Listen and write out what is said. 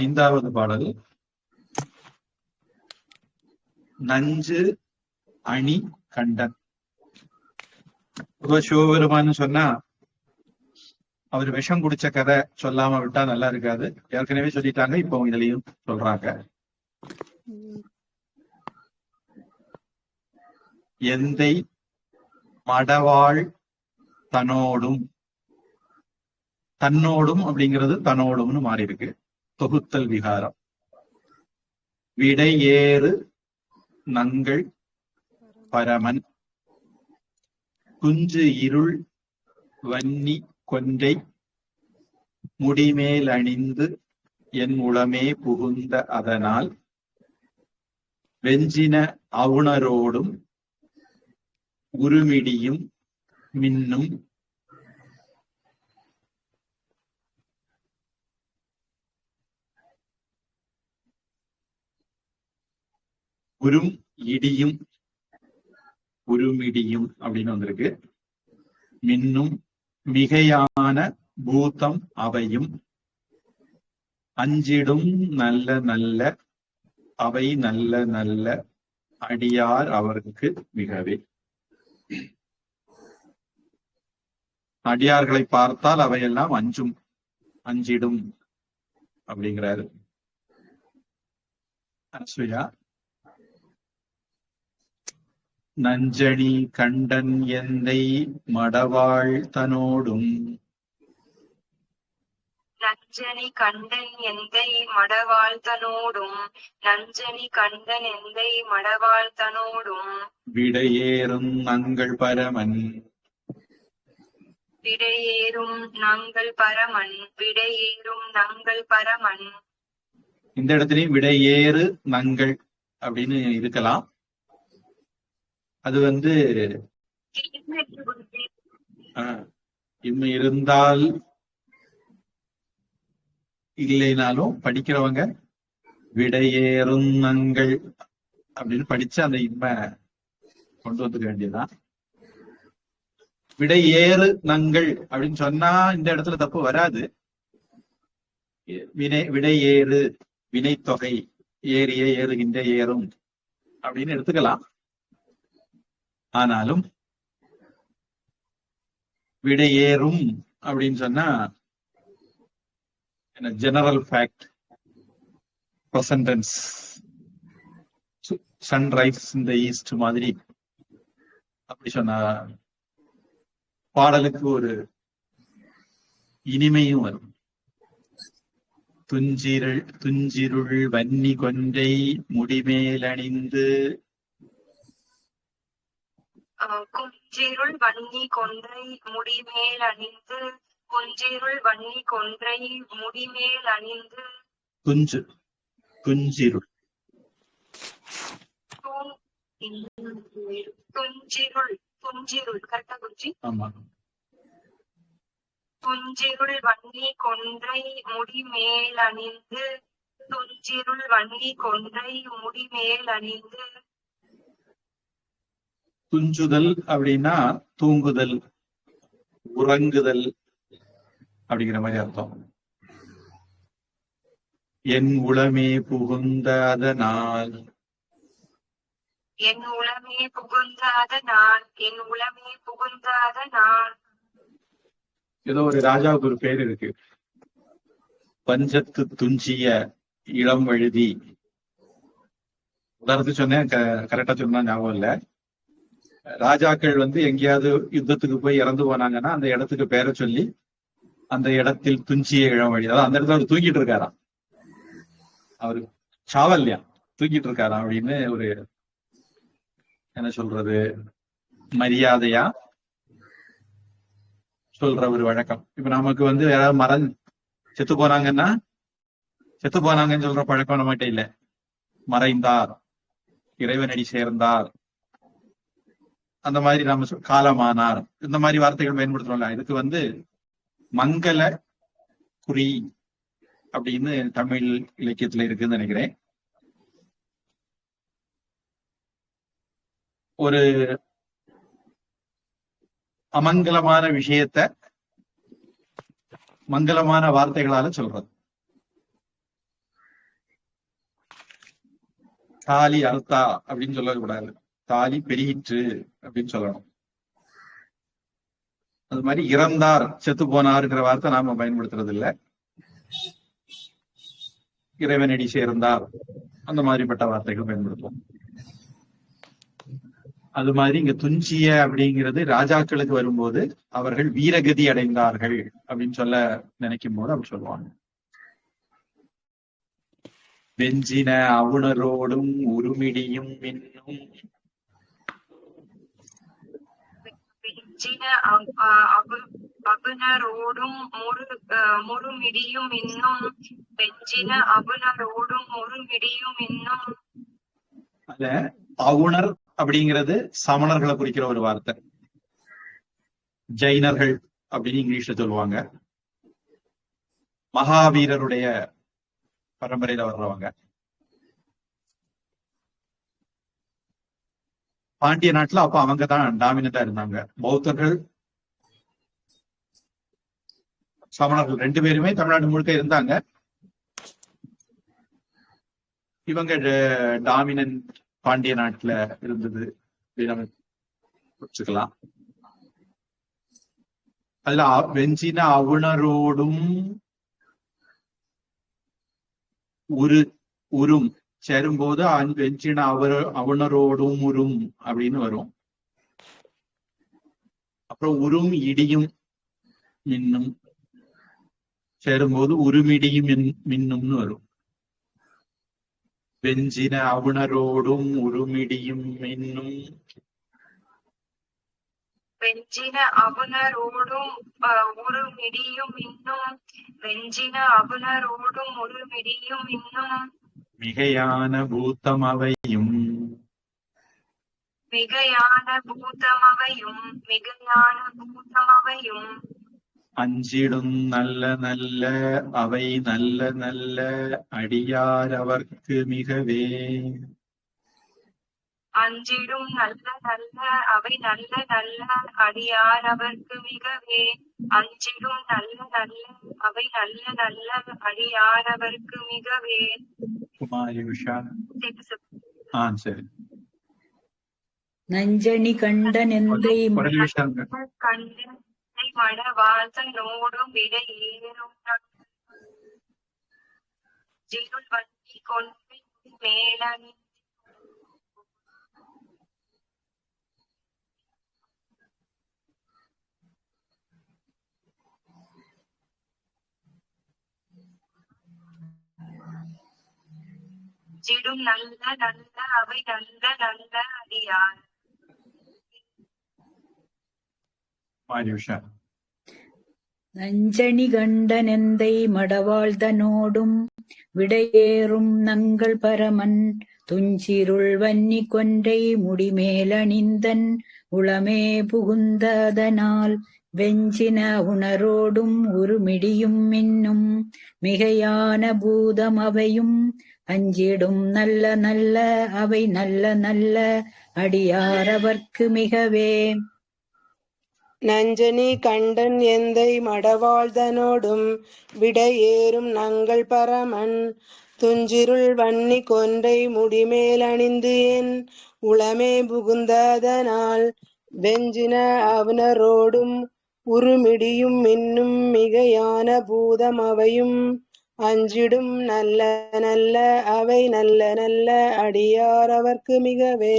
ஐந்தாவது பாடல். நஞ்சு அணி கண்டன். சிவபெருமான்னு சொன்னா அவர் விஷம் குடிச்ச கதை சொல்லாம விட்டா நல்லா இருக்காது. ஏற்கனவே சொல்லிட்டாங்க இப்போ இதுலயும் சொல்றாங்க. எந்தை மடவாள் தன்னோடும் தன்னோடும் அப்படிங்கிறது தன்னோடும்னு மாறி இருக்கு தொகுத்தல் விகாரம். விடையேறு நங்கள் பரமன். குஞ்சு இருள் வன்னி கொன்றை முடிமேல் அணிந்து என் உளமே புகுந்த அதனால் வெஞ்சின அவுணரோடும் உருமிடியும் மின்னும் உரும் இடியும் உருமிடியும் அப்படின்னு வந்திருக்கு. மின்னும் மிகையான பூதம் அவையும் அஞ்சிடும் நல்ல நல்ல அவை நல்ல நல்ல அடியார் அவருக்கு மிகவே. அடியார்களை பார்த்தால் அவையெல்லாம் அஞ்சும் அஞ்சிடும் அப்படிங்கிறாரு. அனசுயா நஞ்சணி கண்டன் எந்தை மடவாள் தனோடும். நஞ்சனி கண்டன் எந்தை மடவாழ்த்தனோடும் நஞ்சனி கண்டன் எந்தை மடவாழ்த்தனோடும் விடையேறும் நங்கள் பரமன். விடையேறும் நங்கள் பரமன். விடையேறும் நங்கள் பரமன். இந்த இடத்துலயும் விடையேறு நங்கள் அப்படின்னு இருக்கலாம். அது வந்து ஆஹ், இம்மை இருந்தால் இல்லைனாலும் படிக்கிறவங்க விடையேறும் நங்கள் அப்படின்னு படிச்சு அந்த இம்மை கொண்டு வந்துக்க வேண்டியதுதான். விடையேறு நங்கள் அப்படின்னு சொன்னா இந்த இடத்துல தப்பு வராது. வினை விடையேறு வினைத்தொகை ஏறிய ஏறுகின்ற ஏறும் அப்படின்னு எடுத்துக்கலாம். ஆனாலும் விடையேறும் அப்படின்னு சொன்னா ஜெனரல் ஃபேக்ட் ப்ரெசன்டென்ஸ் சன்ரைஸ் இந்த ஈஸ்ட் மாதிரி அப்படி சொன்னா பாடலுக்கு ஒரு இனிமையும் வரும். துஞ்சிருள் துஞ்சிருள் வன்னி கொன்றை முடிமேலணிந்து குஞ்சிருள் வன்னி கொன்றை முடிமேல் அணிந்து குஞ்சிருள் வன்னி கொன்றை முடிமேல் அணிந்து. துஞ்சு துஞ்சிருள் தூ- துஞ்சிருள் துஞ்சிருள் கரெக்டா குஞ்சி? ஆமா. துஞ்சிருள் வன்னி கொன்றை முடிமேல் அணிந்து துஞ்சிருள் வன்னி கொன்றை முடிமேல் அணிந்து. துஞ்சுதல் அப்படின்னா தூங்குதல் உறங்குதல் அப்படிங்கிற மாதிரி அர்த்தம். என் உளமே புகுந்த அதனால். என் உளமே புகுந்தாத நான் என் உளமே புகுந்தாத நான் ஏதோ ஒரு ராஜாவுக்கு ஒரு பேர் இருக்கு. பஞ்சத்து துஞ்சிய இளம் வழுதி. உதாரணத்துக்கு சொன்னேன் கரெக்டா சொன்னா ஞாபகம் இல்ல. ராஜாக்கள் வந்து எங்கேயாவது யுத்தத்துக்கு போய் இறந்து போனாங்கன்னா அந்த இடத்துக்கு பேரை சொல்லி அந்த இடத்தில் துஞ்சிய இளம் வழி அதாவது அந்த இடத்துல அவர் தூங்கிட்டு இருக்காராம். அவரு சாவல்யா தூங்கிட்டு இருக்காராம் அப்படின்னு ஒரு என்ன சொல்றது மரியாதையா சொல்ற ஒரு வழக்கம். இப்ப நமக்கு வந்து யாராவது மரம் செத்து போனாங்கன்னா செத்து போனாங்கன்னு சொல்ற பழக்கம் நம்மகிட்ட இல்ல. மறைந்தார். இறைவனடி சேர்ந்தார். அந்த மாதிரி நம்ம காலமானார். இந்த மாதிரி வார்த்தைகள் பயன்படுத்துறோம்ல. இதுக்கு வந்து மங்கள குறி அப்படின்னு தமிழ் இலக்கியத்துல இருக்குன்னு நினைக்கிறேன். ஒரு அமங்கலமான விஷயத்த மங்களமான வார்த்தைகளால சொல்றது. தாலி அர்த்தா அப்படின்னு சொல்லக்கூடாது. தாலி பெருகிற்று அப்படின்னு சொல்லணும். அது மாதிரி இறந்தார் செத்து போனாருங்கிற வார்த்தை நாம பயன்படுத்துறது இல்ல இறைவனடி சேர்ந்தார் அந்த மாதிரிப்பட்ட வார்த்தைகள் பயன்படுத்துவோம். அது மாதிரி இங்க துஞ்சிய அப்படிங்கிறது ராஜாக்களுக்கு வரும்போது அவர்கள் வீரகதி அடைந்தார்கள் அப்படின்னு சொல்ல நினைக்கும் போது அப்படி சொல்லுவாங்க. வெஞ்சின அவுணரோடும் உருமிடியும் இன்னும் வெஞ்சின அ- அ- அபு- அபுனரோடும் முரு அஹ், முறுமிடியும் இன்னும் வெஞ்சின அபுனரோடும் முறுமிடியும் இன்னும் அத அவுணர் அப்படிங்கிறது சமணர்களை குறிக்கிற ஒரு வார்த்தை ஜெயினர்கள் அப்படின்னு இங்கிலீஷ்ல சொல்லுவாங்க மகாவீரருடைய பரம்பரையில வர்றவங்க பாண்டிய நாட்டுல அப்ப அவங்க தான் டாமினண்டா இருந்தாங்க. பௌத்தர்கள் சமணர்கள் ரெண்டு பேருமே தமிழ்நாடு முழுக்க இருந்தாங்க. இவங்க டாமினன்ட் பாண்டிய நாட்டுல இருந்தது. அப்படின்னு வச்சுக்கலாம் அதுல வெஞ்சின அவுணரோடும் உரு உரும் சேரும்போது அன்- வெஞ்சின அவர் அவனரோடும் உரும் அப்படின்னு வரும். அப்புறம் உரும் இடியும் மின்னும். சேரும்போது உருமிடியும் மின்னும்னு வரும். வெஞ்சின அவுணரோடும் உருமிடியும் மின்னும். வெஞ்சின அவுணரோடும் உருமிடியும் இன்னும் வெஞ்சின அவுணரோடும் உருமிடியும் இன்னும் மிகையான பூத்தம் அவையும் மிகையான பூதமவையும் மிகையான பூதமவையும் அஞ்சிடும் நல்ல நல்ல அவை நல்ல நல்ல அடியார் அவர்க்கு மிகவே. அஞ்சிடும் நல்ல நல்ல அவை நல்ல நல்ல அடியார் அவர்க்கு மிகவே. அஞ்சிடும் நல்ல நல்ல அவை நல்ல நல்ல அடியார் அவர்க்கு மிகவே. குமாரி உஷா ஆ சரி. நஞ்சணி கண்ட நெந்தை குரல் விஷயம் கண்டு மணவாசனோடும் விட ஏறும் ஜிருள் வண்டி கொண்டு மேலணி சிடும் நல்ல நல்ல அவை நல்ல நல்ல அடியார். நஞ்சணி கண்ட நெந்தை மடவாழ்தனோடும் விடையேறும் நங்கள் பரமன். துஞ்சிருள் வன்னி கொன்றை முடிமேலணிந்தன் உளமே புகுந்ததனால் வெஞ்சின உணரோடும் உருமிடியும் மின்னும் மிகையான பூதம் அவையும் அஞ்சிடும் நல்ல நல்ல அவை நல்ல நல்ல அடியாரவர்க்கு மிகவே. நஞ்சனி கண்டன் எந்தை மடவாழ்தனோடும் விடையேறும் நங்கள் பரமன். துஞ்சிருள் வன்னி கொன்றை முடிமேல் அணிந்து என் உளமே புகுந்ததனால். வெஞ்சின அவனரோடும் உருமிடியும் இன்னும் மிகையான பூதம் அவையும். அஞ்சிடும் நல்ல நல்ல அவை நல்ல நல்ல அடியார் அவர்க்கு மிகவே.